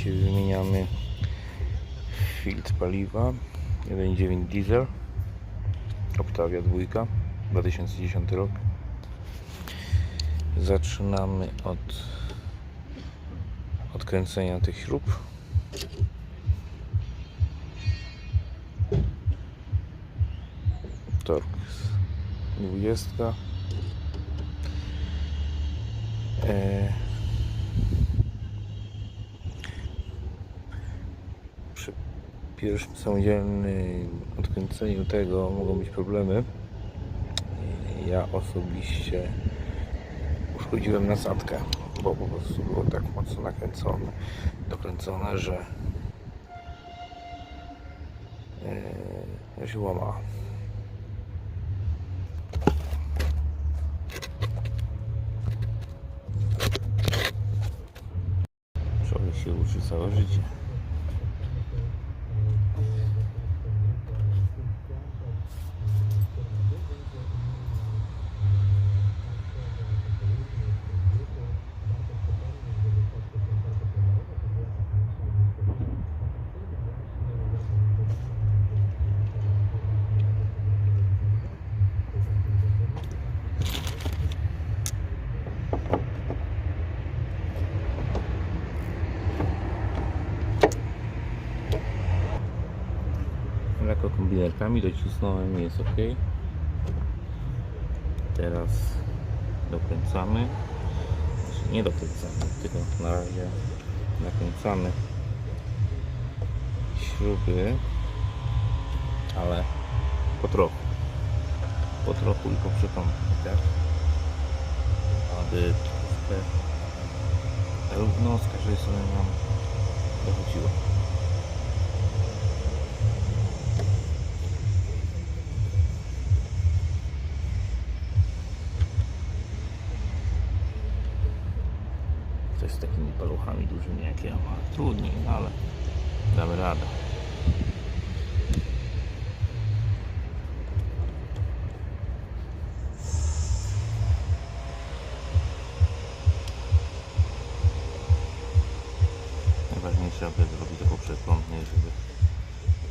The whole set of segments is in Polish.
Dzisiaj wymieniamy. Filtr paliwa. 1.9 diesel. Octavia 2 2010 rok. Zaczynamy od odkręcenia tych śrub. Torx 20 e, pierwszym samodzielnym odkręceniu tego mogą być problemy. Ja osobiście uszkodziłem nasadkę, bo po prostu było tak mocno nakręcone, dokręcone, że yy, się łamała. Człowiek się uczy całe życie. lekko kombinerkami docisnąłem jest ok. Teraz dokręcamy. Znaczy nie dokręcamy tylko na razie nakręcamy śruby ale po trochu. Po trochu i po przekątnikach aby troszkę równo z każdej nam dochodziło z takimi paluchami dużymi jak ja mam. Trudniej, no ale damy radę. Najważniejsze, aby zrobić to poprzekątnie, żeby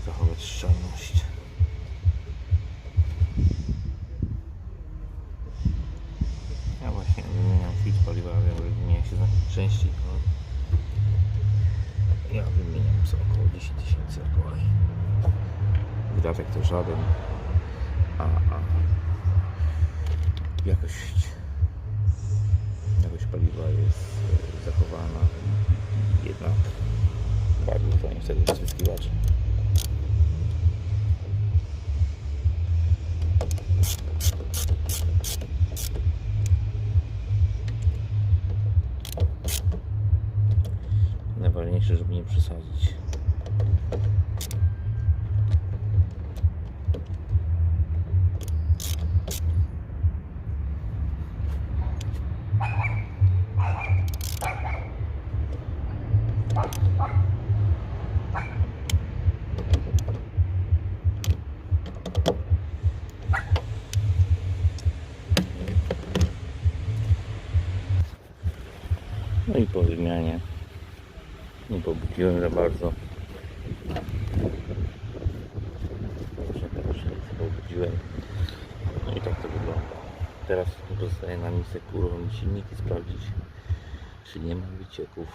zachować szczelność. 10 tysięcy aktualnie. Wydatek to żaden, a, a jakość, jakość paliwa jest e, zachowana i jednak bardziej to niestety jest wyskiwacze. Najważniejsze, żeby nie przesadzić. No i po wymianie nie pobudziłem za bardzo. Pobudziłem. No i tak to wygląda. Teraz pozostaje nam miejsce uruchomić silnik i sprawdzić, czy nie ma wycieków.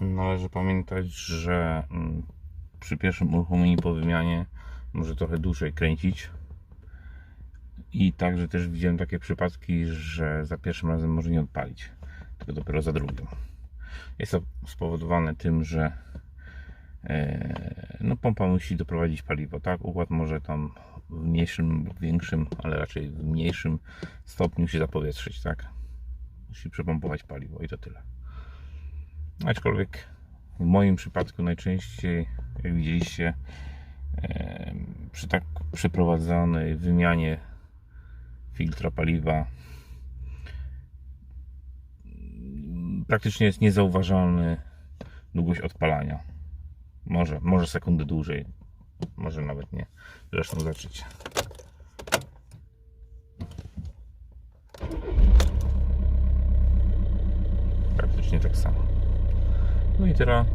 Należy pamiętać, że mm, przy pierwszym uruchomieniu po wymianie może trochę dłużej kręcić. I także też widziałem takie przypadki, że za pierwszym razem może nie odpalić, tylko dopiero za drugim. Jest to spowodowane tym, że e, no, pompa musi doprowadzić paliwo, tak? Układ może tam w mniejszym lub większym, ale raczej w mniejszym stopniu się zapowietrzyć, tak? Musi przepompować paliwo i to tyle. Aczkolwiek w moim przypadku najczęściej, jak widzieliście, e, przy tak przeprowadzonej wymianie filtra paliwa praktycznie jest niezauważalny długość odpalania. Może, może sekundy dłużej, może nawet nie. Zresztą zobaczycie. Praktycznie tak samo. No i teraz,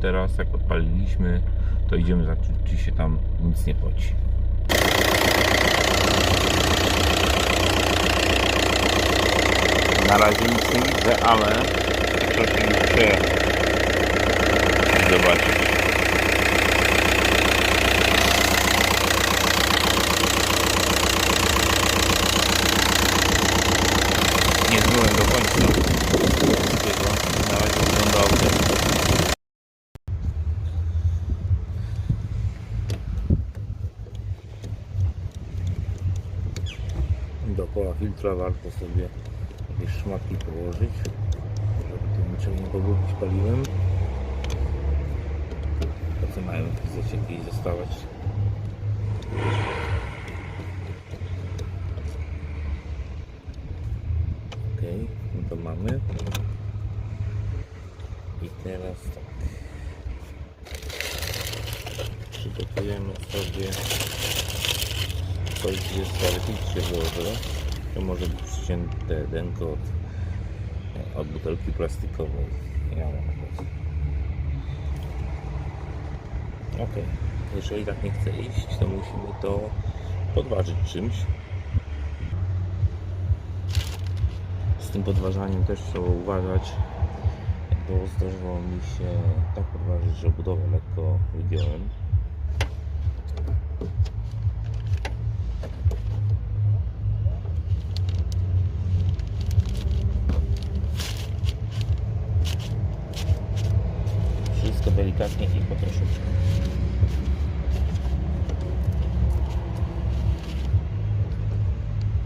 teraz jak odpaliliśmy, to idziemy zobaczyć, czy się tam nic nie poci. Na razie nic nie widzę, ale coś mi muszę zobaczyć. Nie zmyłem do końca wszystkiego. Na razie wygląda ok. Dookoła filtra warto sobie jakieś szmatki położyć, żeby tu niczego nie pobrudzić paliwem. Co mają te zacieki zostawać? Ok, no to mamy. I teraz tak. Przygotujemy sobie coś, gdzie filtr się włoży. To może być przycięte denko od, od butelki plastikowej. Ja. Ok, jeżeli tak nie chce iść, to musimy to podważyć czymś. Z tym podważaniem też trzeba uważać, bo zdarzyło mi się tak podważyć, że budowę lekko wygiąłem. Wszystko delikatnie i po troszeczkę.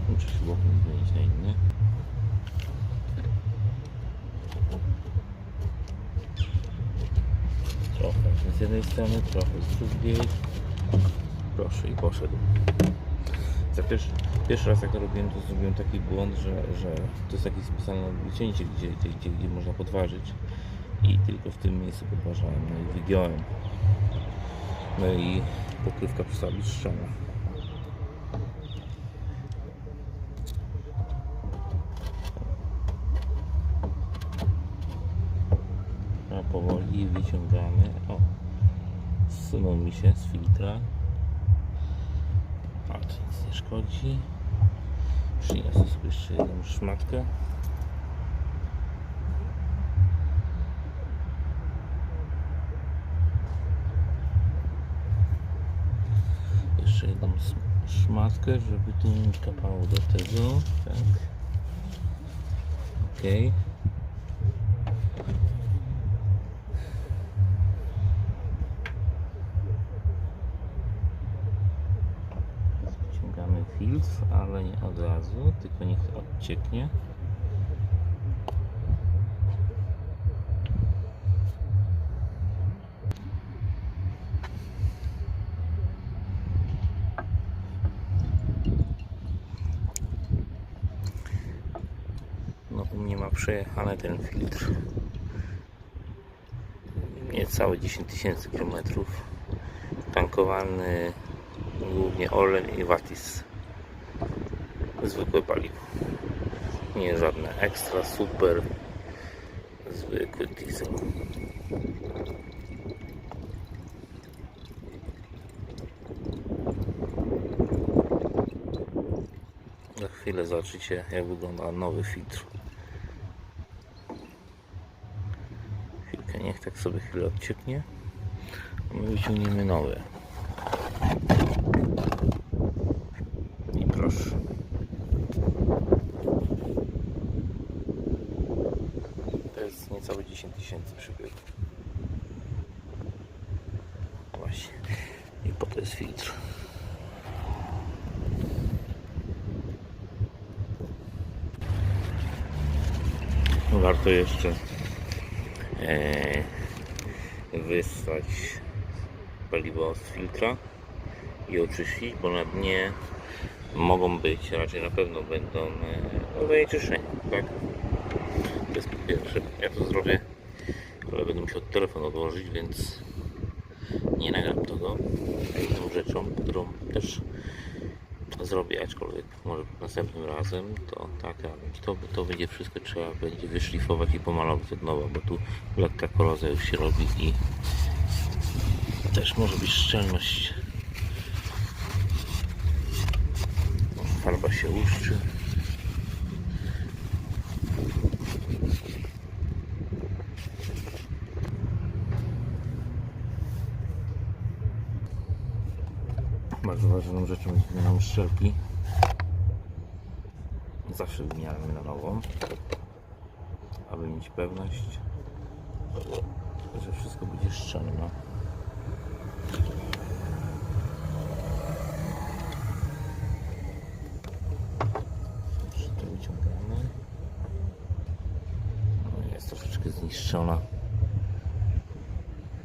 Muszę się bokiem zmienić na inny. Trochę z jednej strony, trochę z drugiej. Proszę i poszedł. Za pierwszy, pierwszy raz jak to robiłem, to zrobiłem taki błąd, że, że to jest takie specjalne wycięcie, gdzie, gdzie, gdzie, gdzie można podważyć i tylko w tym miejscu podważałem, no i wygiąłem. No i pokrywka przestała być. A powoli wyciągamy. O, zsunął mi się z filtra. A nic nie szkodzi. Przyniosę sobie jeszcze jedną szmatkę. Jeszcze jedną s- szmatkę, żeby tu nie kapało do tego. Tak. Okej. Ściągamy filtr, ale nie od razu, tylko niech odcieknie. No u mnie ma przejechany ten filtr. Niecałe 10 tysięcy kilometrów. Tankowany głównie olej i watis. Zwykłe paliwo. Nie żadne ekstra, super. Zwykły diesel. Za chwilę zobaczycie jak wygląda nowy filtr. Chwilkę, niech tak sobie chwilę odcieknie. A My wyciągniemy nowy. I proszę. To jest niecałe 10 tysięcy przebiegów. Właśnie. I po to jest filtr. Warto jeszcze e, wystać paliwo z filtra i oczyścić, bo na dnie mogą być, raczej na pewno będą e, zanieczyszczenia, tak? To jest po pierwsze. Ja to zrobię, ale będę musiał telefon odłożyć, więc nie nagram tego. A Inną rzeczą, którą też zrobię, aczkolwiek może następnym razem to tak, to, to będzie wszystko trzeba będzie wyszlifować i pomalować od nowa, bo tu lekka korozja już się robi i też może być szczelność. Farba się łuszczy. Bardzo ważną rzeczą jest wymiana uszczelki. Zawsze wymieniamy na nową, aby mieć pewność, że wszystko będzie szczelne. No, jest troszeczkę zniszczona,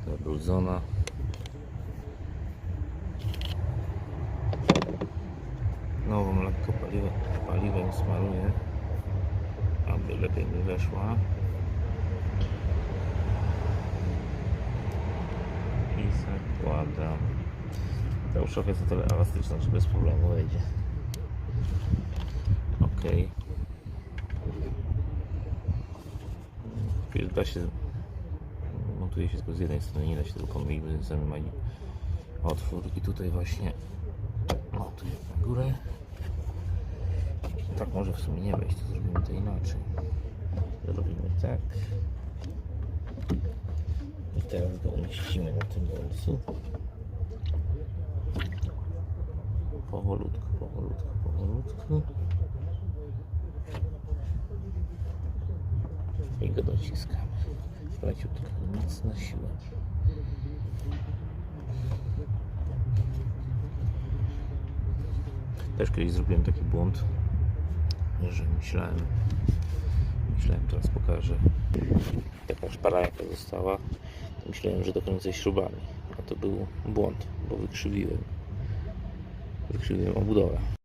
zabrudzona. nową lekko paliwem, smaruję, aby lepiej mi weszła. I zakładam. Ta uszówka jest na tyle elastyczna, że bez problemu wejdzie. Ok. Da się, montuje się tylko z jednej strony, nie da się tylko myć, by zamykać otwór i tutaj właśnie montuję na górę. Tak może w sumie nie wejść, to zrobimy to inaczej. Zrobimy tak. I teraz go umieścimy na tym bolcu. Powolutku, powolutku, powolutku. I go dociskamy. Leciutko, nic na siłę. Też kiedyś zrobiłem taki błąd, że myślałem, myślałem, teraz pokażę, taka szpara jaka została, myślałem, że dokręcę śrubami, a to był błąd, bo wykrzywiłem, wykrzywiłem obudowę.